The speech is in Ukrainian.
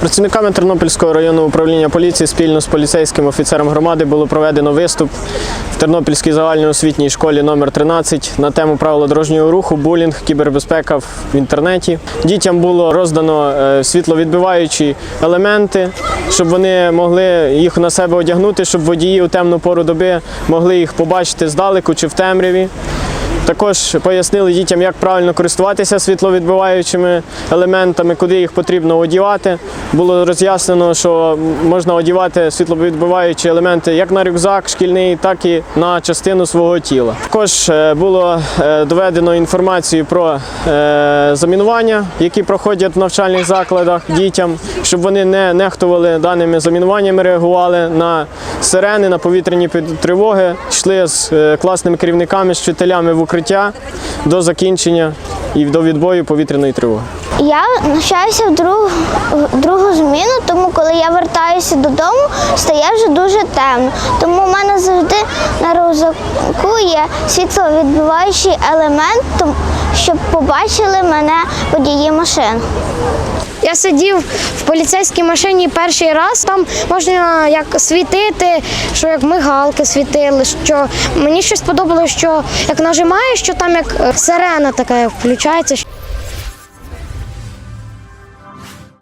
Працівниками Тернопільського районного управління поліції спільно з поліцейським офіцером громади було проведено виступ в Тернопільській загальноосвітній школі номер 13 на тему правила дорожнього руху, булінг, кібербезпека в інтернеті. Дітям було роздано е, світловідбиваючі елементи, щоб вони могли їх на себе одягнути, щоб водії у темну пору доби могли їх побачити здалеку чи в темряві. Також пояснили дітям, як правильно користуватися світловідбиваючими елементами, куди їх потрібно одягати. Було роз'яснено, що можна одягати світловідбиваючі елементи як на рюкзак шкільний, так і на частину свого тіла. Також е, було е, доведено інформацію про е, замінування, які проходять в навчальних закладах дітям, щоб вони не нехтували даними замінуваннями, реагували на сирени, на повітряні тривоги, йшли з класними керівниками, з вчителями в укриття до закінчення і до відбою повітряної тривоги. Я навчаюся в другу, в другу зміну, тому коли я вертаюся додому, стає вже дуже темно. Тому в мене завжди на рюкзаку є світловідбиваючий елемент, щоб побачили мене водії машин. Я сидів в поліцейській машині перший раз. Там можна як світити, що як мигалки світили. Що мені щось сподобалося, що як нажимаєш, що там як е, сирена така включається.